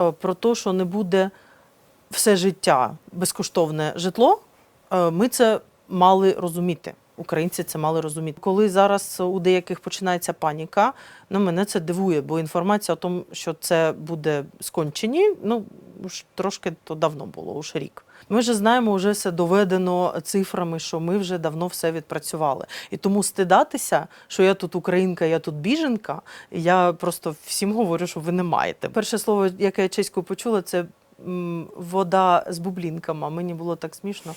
Е, Про те, що не буде все життя безкоштовне житло, е, ми це мали розуміти. Українці це мали розуміти. Коли зараз у деяких починається паніка, ну мене це дивує, бо інформація о тому, що це буде скончені, ну уж трошки то давно було, уж рік. Ми вже знаємо, вже все доведено цифрами, що ми вже давно все відпрацювали. І тому стидатися, що я тут українка, я тут біженка. Я просто всім говорю, що ви не маєте. Перше слово, яке я чеською почула, це вода з бублінками. Мені було так смішно.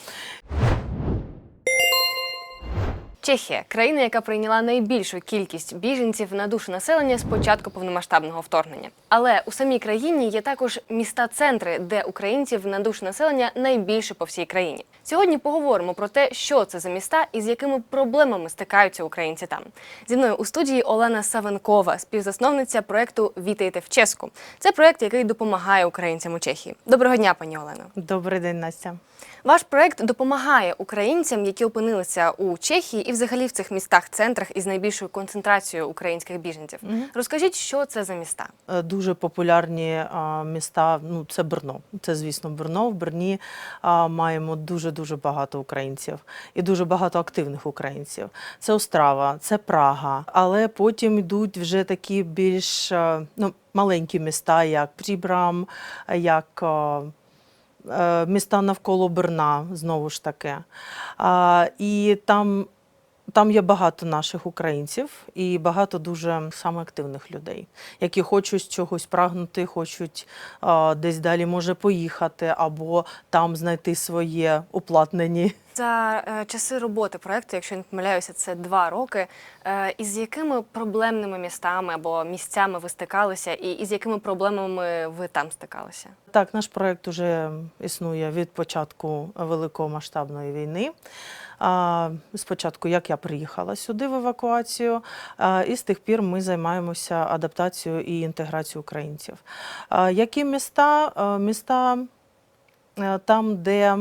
Чехія країна, яка прийняла найбільшу кількість біженців на душу населення з початку повномасштабного вторгнення. Але у самій країні є також міста-центри, де українців на душу населення найбільше по всій країні. Сьогодні поговоримо про те, що це за міста і з якими проблемами стикаються українці там. Зі мною у студії Олена Савенкова, співзасновниця проекту Вітайте в Ческу. Це проект, який допомагає українцям у Чехії. Доброго дня, пані Олено. Добрий день, Настя. Ваш проект допомагає українцям, які опинилися у Чехії і взагалі в цих містах, центрах із найбільшою концентрацією українських біженців. Розкажіть, що це за міста? Е, Дуже популярні міста. Ну, це Брно. Це, звісно, Брно. В Брні а, маємо дуже дуже багато українців і дуже багато активних українців. Це Острава, це Прага. Але потім йдуть вже такі більш е, ну, маленькі міста, як Прібрам, як. е, е, Міста навколо Берна, знову ж таки. І там там є багато наших українців і багато дуже саме активних людей, які хочуть чогось прагнути, хочуть а, десь далі може поїхати або там знайти своє уплатнені. За е, часи роботи проекту, якщо я не помиляюся, це два роки. Е, із якими проблемними містами або місцями ви стикалися, і із якими проблемами ви там стикалися? Так, наш проект уже існує від початку великомасштабної війни. Спочатку, як я приїхала сюди в евакуацію, і з тих пір ми займаємося адаптацією і інтеграцією українців. Які міста? Міста е, там, де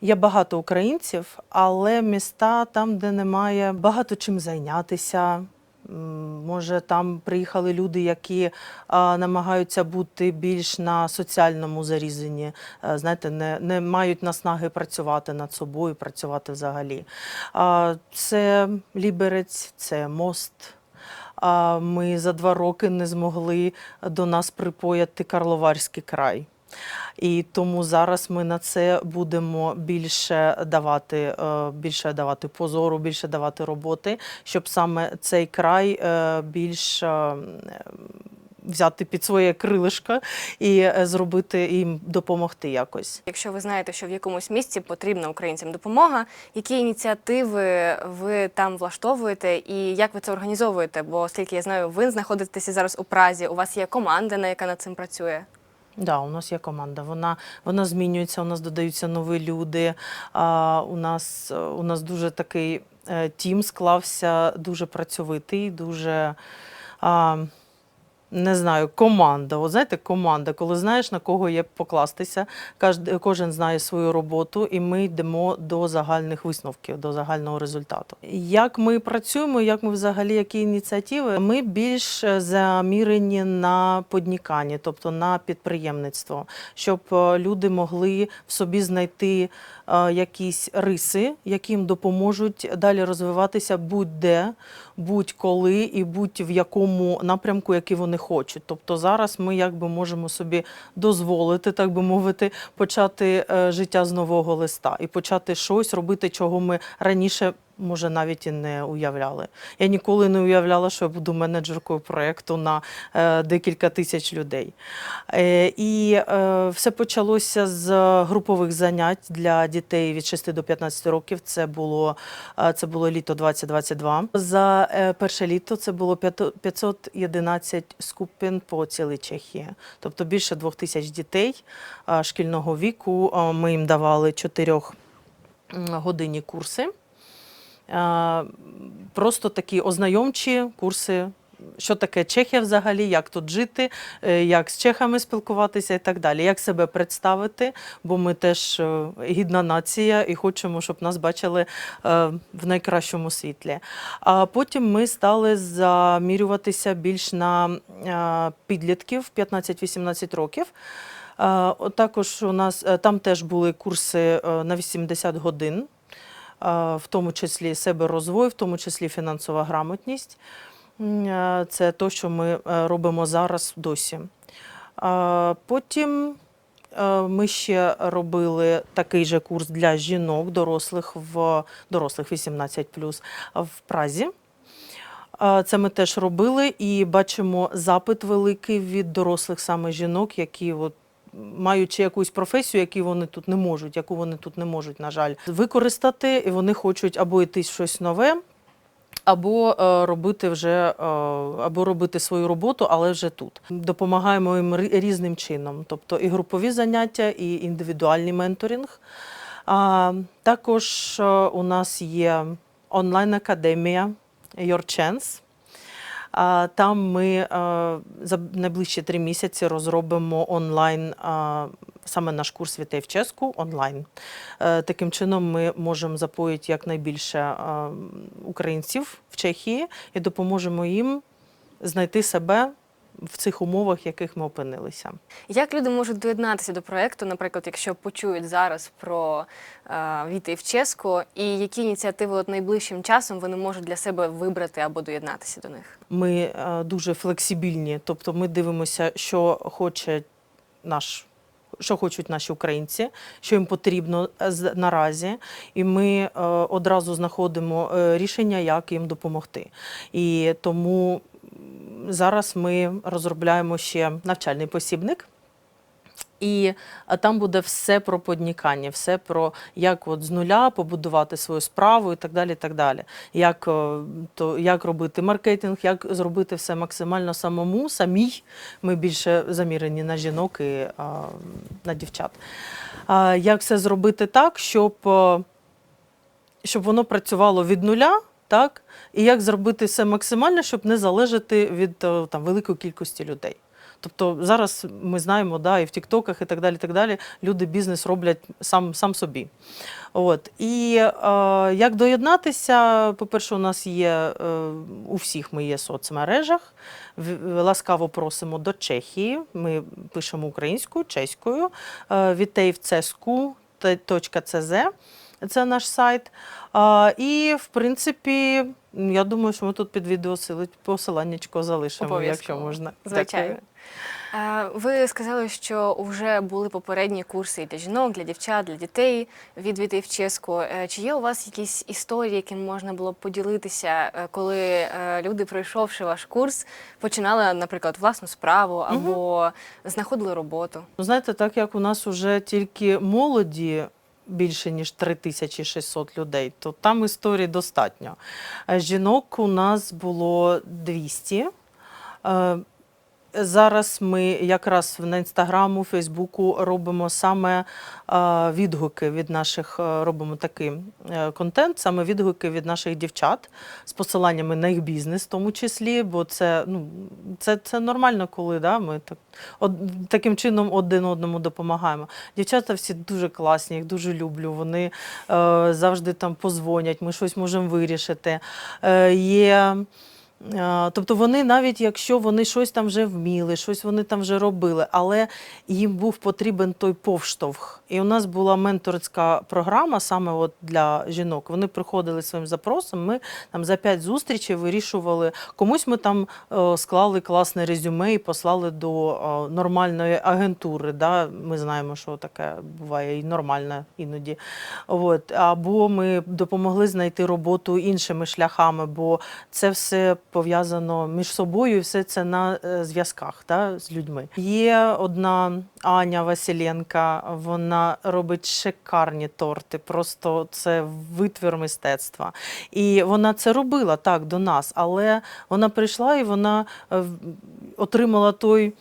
Є багато українців, але міста там, де немає багато чим зайнятися. Може, там приїхали люди, які а, намагаються бути більш на соціальному зарізанні, е, знаєте, не, не мають наснаги працювати над собою, працювати взагалі. А, це Ліберець, це мост. А, ми за два роки не змогли до нас припояти Карловарський край. І тому зараз ми на це будемо більше давати, е, більше давати позору, більше давати роботи, щоб саме цей край е, більш е, взяти під своє крилишко і зробити їм допомогти якось. Якщо ви знаєте, що в якомусь місці потрібна українцям допомога, які ініціативи ви там влаштовуєте і як ви це організовуєте? Бо оскільки я знаю, ви знаходитеся зараз у Празі, у вас є команда, на яка над цим працює. Да, у нас є команда. Вона, вона змінюється, у нас додаються нові люди. А, у, нас, у нас дуже такий е, тім склався, дуже працьовитий, дуже. А, не знаю, команда. От знаєте, команда, коли знаєш на кого є покластися, кожен, знає свою роботу, і ми йдемо до загальних висновків, до загального результату. Як ми працюємо, як ми взагалі, які ініціативи? Ми більш замірені на поднікання, тобто на підприємництво, щоб е, люди могли в собі знайти е, якісь риси, які їм допоможуть далі розвиватися будь-де, будь-коли і будь-в якому напрямку, який вони хочуть. Тобто зараз ми якби можемо собі дозволити, так би мовити, почати е, життя з нового листа і почати щось робити, чого ми раніше. Може, навіть і не уявляли. Я ніколи не уявляла, що я буду менеджеркою проєкту на е, декілька тисяч людей. Е, і е, все почалося з групових занять для дітей від 6 до 15 років. Це було, це було літо 2022. За перше літо це було 500 511 скупин по цілій Чехії. Тобто більше двох тисяч дітей шкільного віку. Ми їм давали 4 годинні курси. Просто такі ознайомчі курси що таке Чехія взагалі, як тут жити, е, як з чехами спілкуватися і так далі, як себе представити, бо ми теж е, гідна нація і хочемо, щоб нас бачили е, в найкращому світлі. А потім ми стали замірюватися більш на підлітків 15-18 років. Також у нас там теж були курси на 80 годин, в тому числі себерозвой, в тому числі фінансова грамотність. Е, Це те, що ми е, робимо зараз досі. Е, Потім е, ми ще робили такий же курс для жінок, дорослих в дорослих 18 в Празі. Е, Це ми теж робили і бачимо запит великий від дорослих саме жінок, які от маючи якусь професію, яку вони тут не можуть, яку вони тут не можуть, на жаль, використати, і вони хочуть або йти щось нове, або е, робити вже е, або робити свою роботу, але вже тут. Допомагаємо їм різним чином, тобто і групові заняття, і індивідуальний менторинг. А, також е, у нас є онлайн-академія Your Chance. Там ми за найближчі три місяці розробимо онлайн саме наш курс «Вітей в Ческу» онлайн. Е, Таким чином ми можемо запоїти якнайбільше українців в Чехії і допоможемо їм знайти себе в цих умовах, в яких ми опинилися. Як люди можуть доєднатися до проекту, наприклад, якщо почують зараз про е, війти в Ческу, і які ініціативи от найближчим часом вони можуть для себе вибрати або доєднатися до них? Ми е, дуже флексибільні, тобто ми дивимося, що хоче наш. Що хочуть наші українці, що їм потрібно е, наразі, і ми е, одразу знаходимо е, рішення, як їм допомогти. І тому зараз ми розробляємо ще навчальний посібник. І там буде все про поднікання, все про як от з нуля побудувати свою справу і так далі. І так далі. Як, е, то, як робити маркетинг, як зробити все максимально самому, самій. Ми більше замірені на жінок і а, на дівчат. А, як все зробити так, щоб, е, щоб воно працювало від нуля, так? і як зробити все максимально, щоб не залежати від е, там, великої кількості людей. Тобто зараз ми знаємо, да, і в Тіктоках, і так далі, так далі, люди бізнес роблять сам, сам собі. От. І е, як доєднатися, по-перше, у нас є е, у всіх ми є соцмережах. Ласкаво просимо до Чехії. Ми пишемо українською, чеською, е, vitejvcesku.cz. Це наш сайт. І, в принципі, я думаю, що ми тут під відео посиланнячко залишимо, якщо можна. Звичайно. Дякую. Ви сказали, що вже були попередні курси для жінок, для дівчат, для дітей від «Війти в Ческу. Е, Чи є у вас якісь історії, якими можна було б поділитися, е, коли е, люди, пройшовши ваш курс, починали, наприклад, власну справу або знаходили роботу? Ну, знаєте, так як у нас вже тільки молоді більше ніж 3600 людей, то там історій достатньо. Е, Жінок у нас було 200. Зараз ми якраз на інстаграму, Фейсбуку робимо саме е, відгуки від наших, е, робимо такий е, контент, саме відгуки від наших дівчат з посиланнями на їх бізнес, в тому числі, бо це, ну, це, це нормально, коли да, ми так, од, таким чином один одному допомагаємо. Дівчата всі дуже класні, їх дуже люблю. Вони е, завжди там позвонять, ми щось можемо вирішити. Е, є Тобто вони навіть якщо вони щось там вже вміли, щось вони там вже робили, але їм був потрібен той повштовх. І у нас була менторська програма саме от для жінок. Вони приходили своїм запросом. Ми там за п'ять зустрічей вирішували. Комусь ми там е, склали класне резюме і послали до е, нормальної агентури. Да? Ми знаємо, що таке буває і нормальне іноді. От. Або ми допомогли знайти роботу іншими шляхами, бо це все пов'язано між собою, і все це на е, зв'язках да, з людьми. Є одна Аня Василенка, вона робить шикарні торти, просто це витвір мистецтва. І вона це робила так до нас, але вона прийшла і вона е, отримала той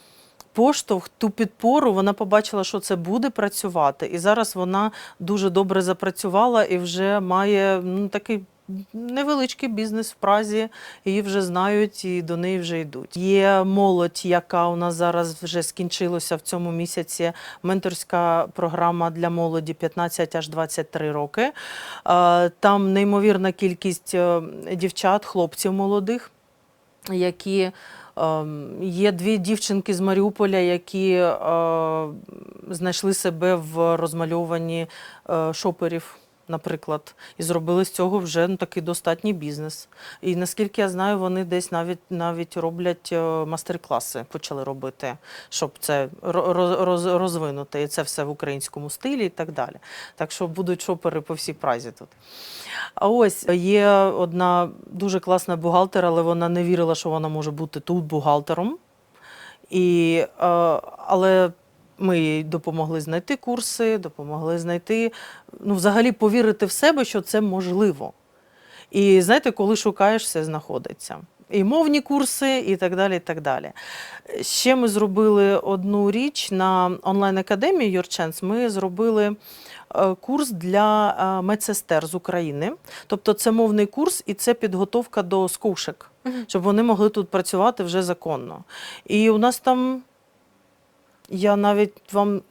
поштовх, ту підпору, вона побачила, що це буде працювати. І зараз вона дуже добре запрацювала і вже має ну, такий невеличкий бізнес в Празі, її вже знають і до неї вже йдуть. Є молодь, яка у нас зараз вже скінчилася в цьому місяці. Менторська програма для молоді 15 аж 23 роки. Е, Там неймовірна кількість е, дівчат, хлопців молодих, які ем, є дві дівчинки з Маріуполя, які е, знайшли себе в розмальовуванні е, шоперів. Наприклад, і зробили з цього вже ну, такий достатній бізнес. І наскільки я знаю, вони десь навіть навіть роблять е, мастер-класи, почали робити, щоб це роз, роз, розвинути. І це все в українському стилі і так далі. Так що будуть шопери по всій празі тут. А ось є одна дуже класна бухгалтер, але вона не вірила, що вона може бути тут бухгалтером. І, е, але ми їй допомогли знайти курси, допомогли знайти, ну, взагалі повірити в себе, що це можливо. І знаєте, коли шукаєш, все знаходиться. І мовні курси, і так далі. і так далі. Ще ми зробили одну річ на онлайн-академії Chance. Ми зробили е, курс для е, медсестер з України. Тобто це мовний курс і це підготовка до скушек, щоб вони могли тут працювати вже законно. І у нас там, я навіть вам,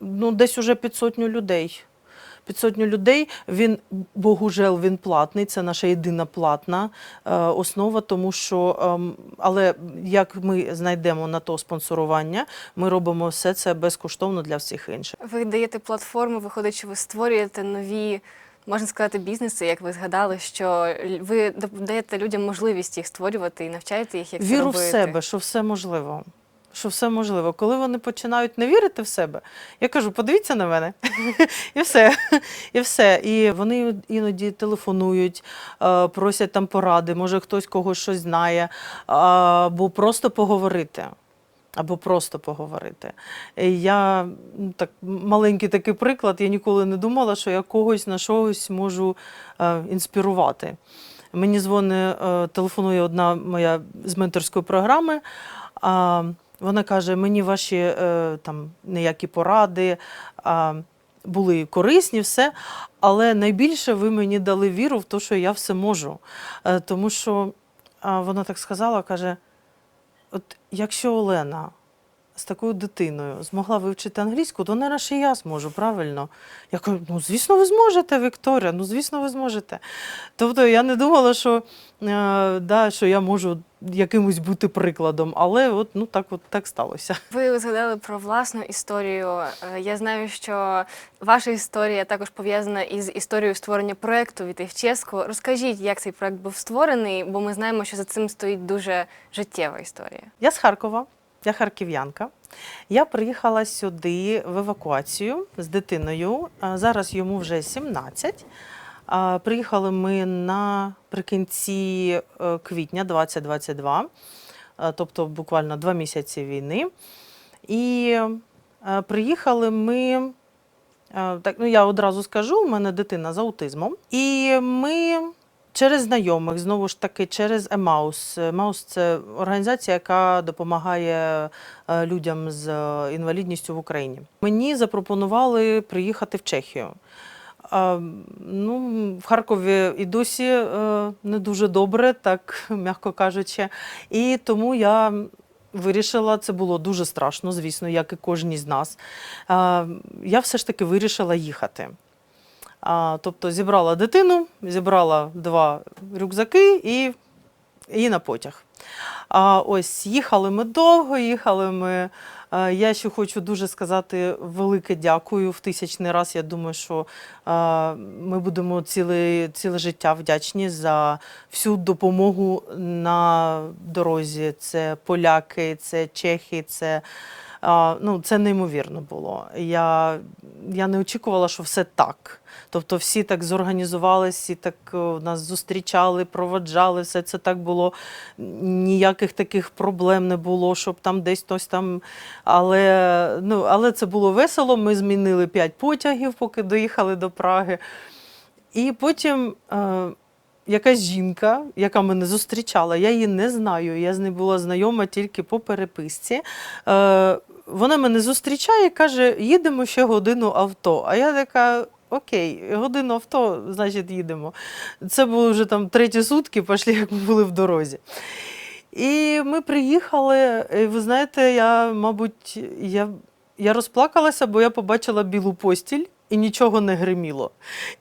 ну, десь уже під сотню людей. Під сотню людей він, богужел, він платний, це наша єдина платна е, основа, тому що, ем, але як ми знайдемо на то спонсорування, ми робимо все це безкоштовно для всіх інших. Ви даєте платформу, виходить, що ви створюєте нові, можна сказати, бізнеси, як ви згадали, що ви даєте людям можливість їх створювати і навчаєте їх, як це Віру в себе, що все можливо. Що все можливо. Коли вони починають не вірити в себе, я кажу, подивіться на мене. і все. І все. І вони іноді телефонують, е, просять там поради, може хтось когось щось знає, або просто поговорити. Або просто поговорити. Я ну, так, маленький такий приклад, я ніколи не думала, що я когось на щось можу е, інспірувати. Мені дзвонить, е, телефонує одна моя з менторської програми. Вона каже: мені ваші е, там ніякі поради а, були корисні, все. Але найбільше ви мені дали віру в те, що я все можу. Е, тому що а, вона так сказала, каже: от якщо Олена з такою дитиною змогла вивчити англійську, то нарешті ще я зможу, правильно? Я кажу, ну звісно, ви зможете, Вікторія, ну звісно, ви зможете. Тобто я не думала, що, е, да, що я можу якимось бути прикладом, але от ну так от так сталося. Ви згадали про власну історію. Е, Я знаю, що ваша історія також пов'язана із історією створення проекту «Віти в Ческу». Розкажіть, як цей проект був створений, бо ми знаємо, що за цим стоїть дуже життєва історія. Я з Харкова, я харків'янка. Я приїхала сюди в евакуацію з дитиною. Зараз йому вже 17. Приїхали ми наприкінці е, квітня 2022, е, тобто буквально два місяці війни. І е, приїхали ми. Так, ну я одразу скажу, у мене дитина з аутизмом. І ми через знайомих, знову ж таки, через Емаус. Емаус це організація, яка допомагає людям з інвалідністю в Україні. Мені запропонували приїхати в Чехію. А, ну, в Харкові і досі е, не дуже добре, так м'яко кажучи. І тому я вирішила, це було дуже страшно, звісно, як і кожній з нас. А, я все ж таки вирішила їхати. А, тобто зібрала дитину, зібрала два рюкзаки і, і на потяг. А, ось їхали ми довго, їхали ми. А, Я ще хочу дуже сказати велике дякую в тисячний раз. Я думаю, що ми будемо ціле, ціле життя вдячні за всю допомогу на дорозі. Це поляки, це чехи, це. Ну, це неймовірно було. Я, я не очікувала, що все так. Тобто всі так зорганізувалися, всі так е, нас зустрічали, проводжали, все це так було. Ніяких таких проблем не було, щоб там десь хтось там. Але, ну, але це було весело. Ми змінили п'ять потягів, поки доїхали до Праги. І потім е, якась жінка, яка мене зустрічала, я її не знаю. Я з нею була знайома тільки по переписці. Е, вона мене зустрічає і каже: їдемо ще годину авто. А я така. окей, годину авто, значить, їдемо. Це було вже там треті сутки, пішли, як ми були в дорозі. І ми приїхали, і ви знаєте, я, мабуть, я, я розплакалася, бо я побачила білу постіль і нічого не гриміло.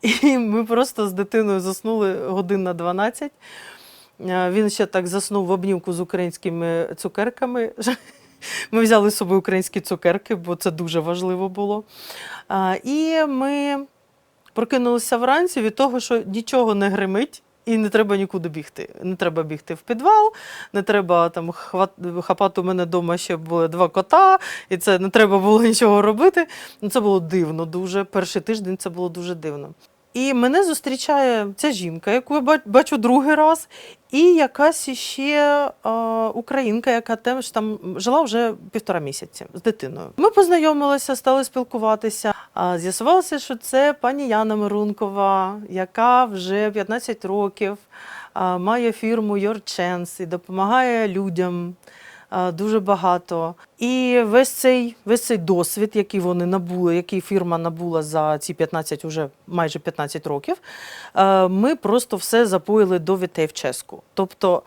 І ми просто з дитиною заснули годин на 12. Е, Він ще так заснув в обнімку з українськими цукерками. Ми взяли з собою українські цукерки, бо це дуже важливо було. А, І ми прокинулися вранці від того, що нічого не гримить. І не треба нікуди бігти. Не треба бігти в підвал, не треба там хапати у мене вдома ще були два кота, і це не треба було нічого робити. Ну, це було дивно дуже. Перший тиждень це було дуже дивно. І мене зустрічає ця жінка, яку я бачу другий раз, і якась іще е, українка, яка теж там жила вже півтора місяці з дитиною. Ми познайомилися, стали спілкуватися. З'ясувалося, що це пані Яна Мирункова, яка вже 15 років має фірму Your Chance і допомагає людям дуже багато. І весь цей, весь цей досвід, який вони набули, який фірма набула за ці 15, уже майже 15 років, е, ми просто все запоїли до вітей в ческу. Тобто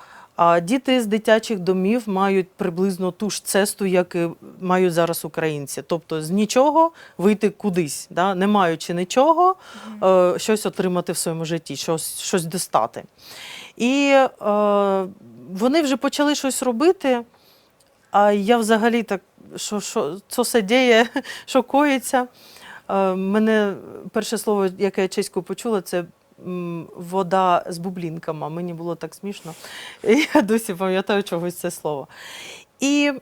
діти з дитячих домів мають приблизно ту ж цесту, як і мають зараз українці. Тобто з нічого вийти кудись, да? не маючи нічого, е, щось отримати в своєму житті, щось, щось достати. І е, вони вже почали щось робити. А я взагалі так, що, що, це діє, що коїться. Е, мене перше слово, яке я чеською почула, це вода з бублінками. Мені було так смішно. Я досі пам'ятаю чогось це слово. І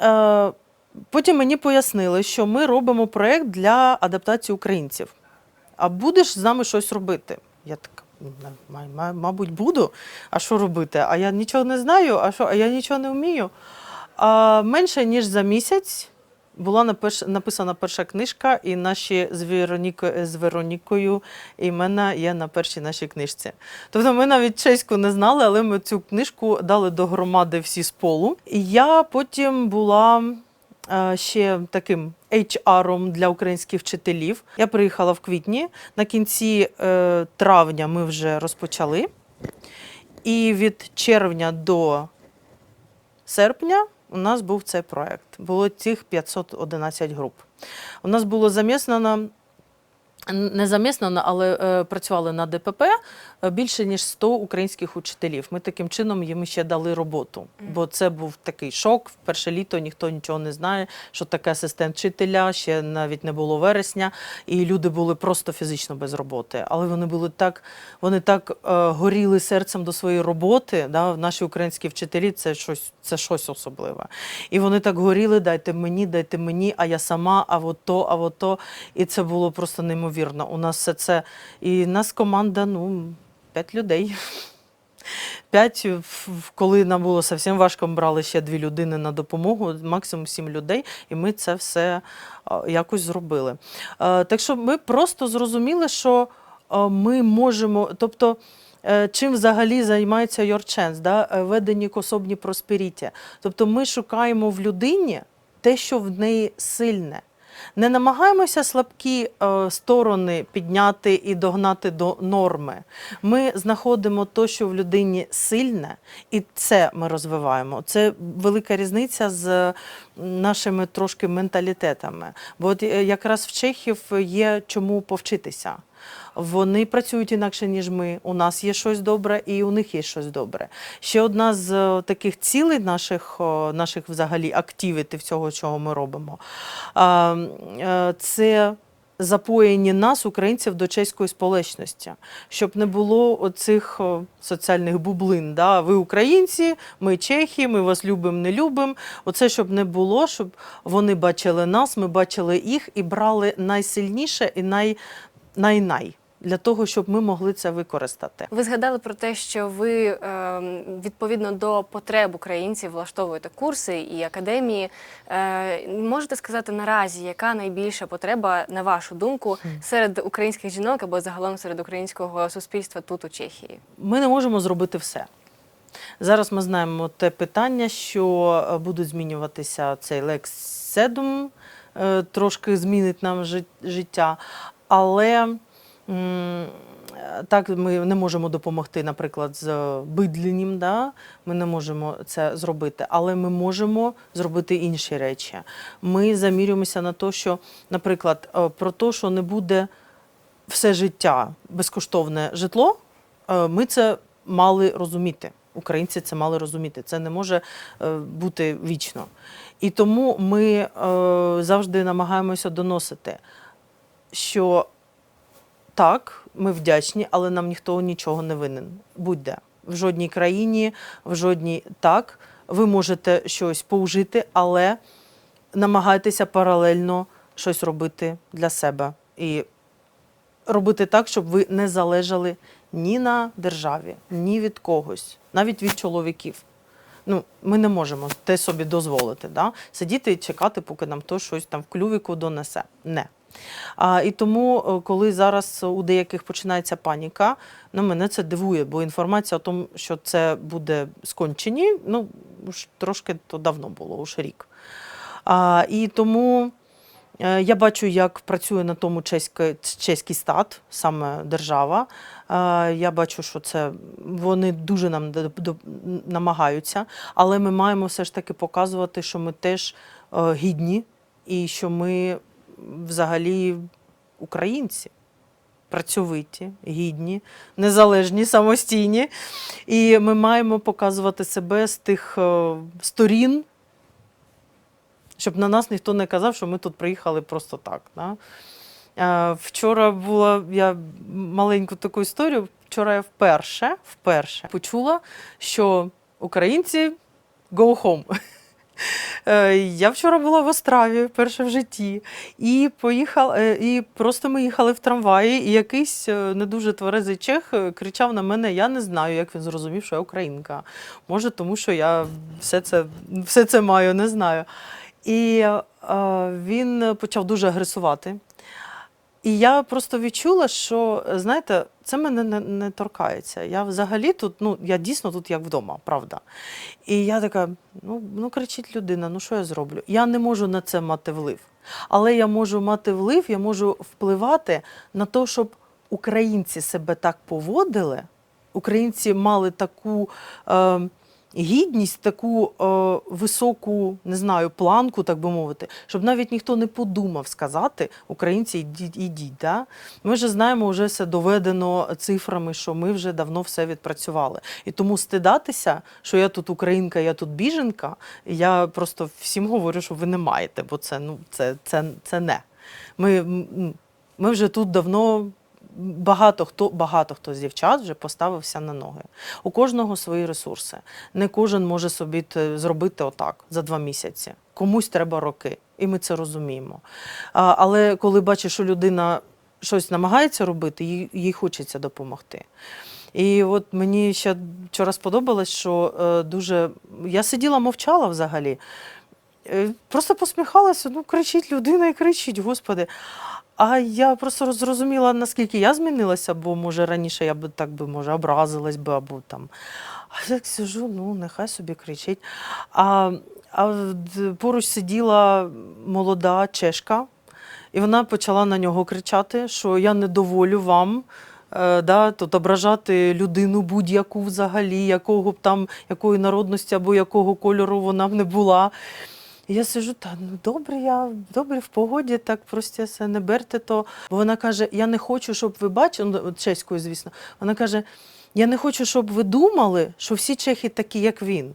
е, потім мені пояснили, що ми робимо проєкт для адаптації українців. А будеш з нами щось робити? Я така. «М, ма- ма- Мабуть, буду. А що робити? А я нічого не знаю, а що, а я нічого не вмію. А менше ніж за місяць була написана перша книжка, і наші з Веронікою, з Веронікою імена є на першій нашій книжці. Тобто ми навіть чеську не знали, але ми цю книжку дали до громади всі з полу. І я потім була ще таким HR-ом для українських вчителів. Я приїхала в квітні. На кінці е, травня ми вже розпочали. І від червня до серпня у нас був цей проект. Було цих 511 груп. У нас було заміснено, не заміснено, але е, працювали на ДПП е, більше ніж 100 українських учителів. Ми таким чином їм ще дали роботу, бо це був такий шок. В перше літо ніхто нічого не знає, що таке асистент вчителя, ще навіть не було вересня, і люди були просто фізично без роботи. Але вони були так, вони так е, горіли серцем до своєї роботи. Да? Наші українські вчителі це щось, це щось особливе. І вони так горіли, дайте мені, дайте мені, а я сама, а от то, а от то. І це було просто неймовірно. У нас все це. І нас команда, ну, п'ять людей. П'ять, коли нам було зовсім важко, ми брали ще дві людини на допомогу, максимум сім людей, і ми це все якось зробили. Е, Так що ми просто зрозуміли, що е, ми можемо, тобто. е, Чим взагалі займається Your Chance, да? е, ведені особні просперіті. Тобто ми шукаємо в людині те, що в неї сильне. Не намагаємося слабкі е, сторони підняти і догнати до норми. Ми знаходимо те, що в людині сильне, і це ми розвиваємо. Це велика різниця з нашими трошки менталітетами. Бо от е, якраз в чехів є чому повчитися. Вони працюють інакше, ніж ми. У нас є щось добре, і у них є щось добре. Ще одна з е, таких цілей наших, наших взагалі активітів всього, чого ми робимо, е, це запоєння нас, українців, до чеської сполечності, щоб не було оцих соціальних бублин. Да? Ви українці, ми чехи, ми вас любимо, не любимо. Оце щоб не було, щоб вони бачили нас, ми бачили їх і брали найсильніше і най, най-най. Для того, щоб ми могли це використати. Ви згадали про те, що ви е, відповідно до потреб українців влаштовуєте курси і академії. Е, можете сказати наразі, яка найбільша потреба, на вашу думку, серед українських жінок або загалом серед українського суспільства тут у Чехії? Ми не можемо зробити все. Зараз ми знаємо те питання, що е, будуть змінюватися цей Лекс Седум, трошки змінить нам життя. Але так ми не можемо допомогти, наприклад, з бидленням, да? ми не можемо це зробити, але ми можемо зробити інші речі. Ми замірюємося на те, що, наприклад, е, про те, що не буде все життя безкоштовне житло, е, ми це мали розуміти. Українці це мали розуміти. Це не може е, бути вічно. І тому ми завжди намагаємося доносити, що так, ми вдячні, але нам ніхто нічого не винен. Будь-де. В жодній країні, в жодній так. Ви можете щось поужити, але намагайтеся паралельно щось робити для себе. І робити так, щоб ви не залежали ні на державі, ні від когось, навіть від чоловіків. Ну, ми не можемо те собі дозволити, да? сидіти і чекати, поки нам хтось щось там в клювіку донесе. Не. А, і тому, е, коли зараз у деяких починається паніка, ну, мене це дивує, бо інформація о тому, що це буде скончені, ну, уж трошки то давно було, уж рік. А, і тому е, я бачу, як працює на тому чеський, чеський стат, саме держава. Я бачу, що це вони дуже нам намагаються, але ми маємо все ж таки показувати, що ми теж е, гідні і що ми взагалі українці. Працьовиті, гідні, незалежні, самостійні. І ми маємо показувати себе з тих е, сторін, щоб на нас ніхто не казав, що ми тут приїхали просто так. Да? Е, Вчора була я маленьку таку історію. Вчора я вперше, вперше почула, що українці go home. Е, Я вчора була в Острові, перше в житті, і поїхала, е, і просто ми їхали в трамваї, і якийсь е, не дуже тверезий чех кричав на мене: Я не знаю, як він зрозумів, що я українка. Може, тому що я все це, все це маю, не знаю. І е, він почав дуже агресувати. І я просто відчула, що знаєте, це мене не, не торкається. Я взагалі тут, ну я дійсно тут як вдома, правда. І я така: ну, ну кричить людина, ну що я зроблю? Я не можу на це мати вплив. Але я можу мати вплив, я можу впливати на те, щоб українці себе так поводили, українці мали таку. Е, Гідність, таку е, високу, не знаю, планку, так би мовити, щоб навіть ніхто не подумав сказати українці, ідіть, ідіть. Да? Ми вже знаємо, вже все доведено цифрами, що ми вже давно все відпрацювали. І тому стидатися, що я тут українка, я тут біженка, я просто всім говорю, що ви не маєте, бо це, ну, це, це, це не. Ми, ми вже тут давно. Багато хто багато хто з дівчат вже поставився на ноги. У кожного свої ресурси. Не кожен може собі зробити отак за два місяці. Комусь треба роки, і ми це розуміємо. Але коли бачиш, що людина щось намагається робити, їй, їй хочеться допомогти. І от мені ще вчора сподобалось, що е, дуже я сиділа, мовчала взагалі. Е, Просто посміхалася, ну кричить людина і кричить, господи. А я просто зрозуміла, наскільки я змінилася, бо може раніше я б так би може образилась би або там. А я так сижу, ну нехай собі кричить. А, а поруч сиділа молода чешка, і вона почала на нього кричати, що я не доволю вам. е, Да, тут ображати людину будь-яку взагалі, якого б там, якої народності або якого кольору вона б не була. Я сижу, та ну добре, я добре в погоді, так просто все не берте то. Бо вона каже: Я не хочу, щоб ви бачили, ну, чеською, звісно. Вона каже: Я не хочу, щоб ви думали, що всі чехи такі, як він.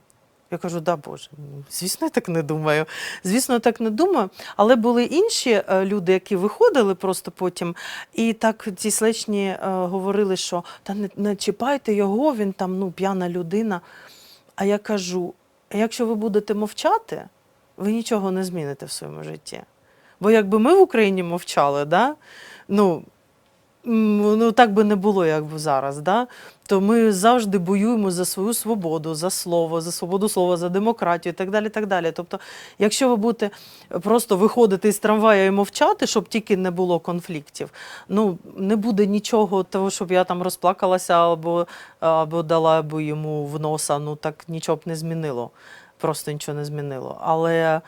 Я кажу, да Боже, ну, звісно, я так не думаю. Звісно, я так не думаю. Але були інші е, люди, які виходили просто потім, і так ці слечні е, говорили, що та не, не чіпайте його, він там ну, п'яна людина. А я кажу: якщо ви будете мовчати, ви нічого не зміните в своєму житті. Бо якби ми в Україні мовчали, да? ну, ну так би не було, як зараз, да? то ми завжди боюємо за свою свободу, за слово, за свободу слова, за демократію і так далі. так далі. Тобто, якщо ви будете просто виходити з трамвая і мовчати, щоб тільки не було конфліктів, ну не буде нічого того, щоб я там розплакалася або, або дала б йому в носа, ну так нічого б не змінило. Просто нічого не змінило. Але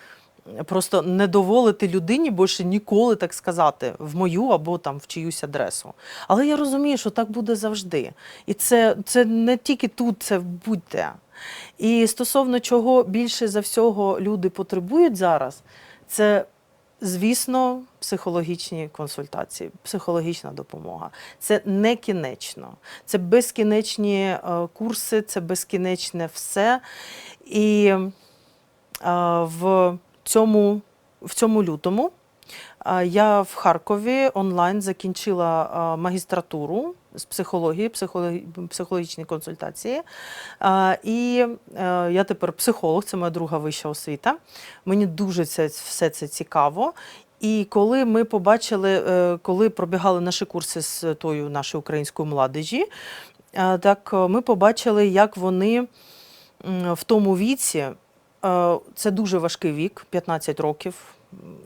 Просто не доволити людині більше ніколи так сказати в мою або там в чиюсь адресу. Але я розумію, що так буде завжди. І це, це не тільки тут, це будь-де. І стосовно чого більше за всього люди потребують зараз, це, звісно, психологічні консультації, психологічна допомога. Це не кінечно. Це безкінечні е, курси, це безкінечне все. І е, в цьому, в цьому лютому е, я в Харкові онлайн закінчила магістратуру з психології, психологі- психологічні консультації. І е, я тепер психолог, це моя друга вища освіта. Мені дуже це, все це цікаво. І коли ми побачили, е, коли пробігали наші курси з тою нашою українською младежі, е, так ми побачили, як вони в тому віці, це дуже важкий вік, 15 років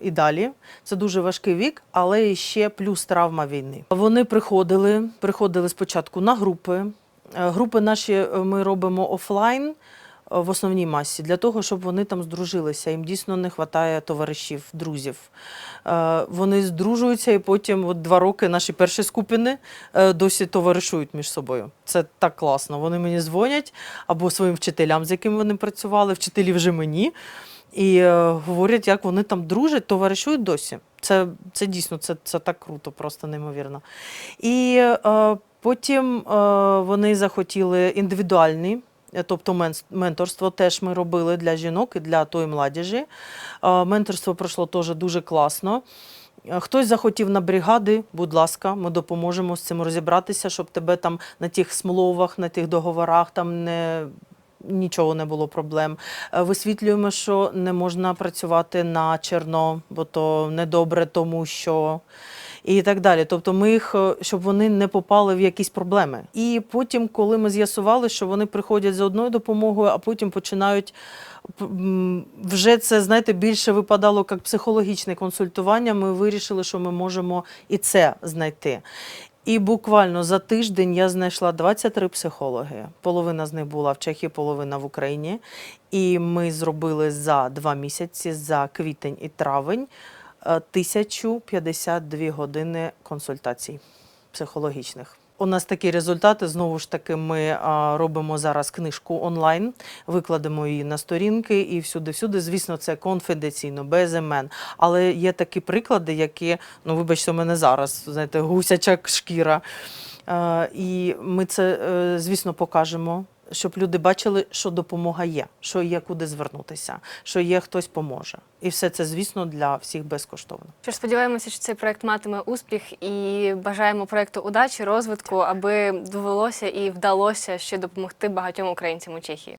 і далі. Це дуже важкий вік, але ще плюс травма війни. Вони приходили, приходили спочатку на групи. Е, Групи наші е, ми робимо офлайн. е, В основній масі для того, щоб вони там здружилися. Їм дійсно не вистачає товаришів, друзів. Вони здружуються, і потім от два роки наші перші скупини досі товаришують між собою. Це так класно. Вони мені дзвонять або своїм вчителям, з якими вони працювали, вчителі вже мені. І е, говорять, як вони там дружать, товаришують досі. Це, це дійсно це, це так круто, просто неймовірно. І е, потім е, вони захотіли індивідуальний. е, Тобто менторство теж ми робили для жінок і для тої младіжі. Е, Менторство пройшло теж дуже класно. Хтось захотів на бригади, будь ласка, ми допоможемо з цим розібратися, щоб тебе там на тих смловах, на тих договорах там не. Нічого не було проблем. Е, Висвітлюємо, що не можна працювати на черно, бо то недобре, тому що і так далі. Тобто, ми їх, е, щоб вони не попали в якісь проблеми. І потім, коли ми з'ясували, що вони приходять за одною допомогою, а потім починають вже це, знаєте, більше випадало як психологічне консультування. Ми вирішили, що ми можемо і це знайти. І буквально за тиждень я знайшла 23 психологи. Половина з них була в Чехії, половина в Україні. І ми зробили за два місяці, за квітень і травень, е, 1052 години консультацій психологічних. У нас такі результати. Знову ж таки, ми робимо зараз книжку онлайн, викладемо її на сторінки і всюди-всюди. Звісно, це конфіденційно, без імен. Але є такі приклади, які, ну вибачте, у мене зараз, знаєте, гусяча шкіра. І ми це, е, звісно, покажемо. Щоб люди бачили, що допомога є, що є куди звернутися, що є хтось поможе. І все це, звісно, для всіх безкоштовно. Що ж, сподіваємося, що цей проект матиме успіх і бажаємо проекту удачі, розвитку, аби довелося і вдалося ще допомогти багатьом українцям у Чехії.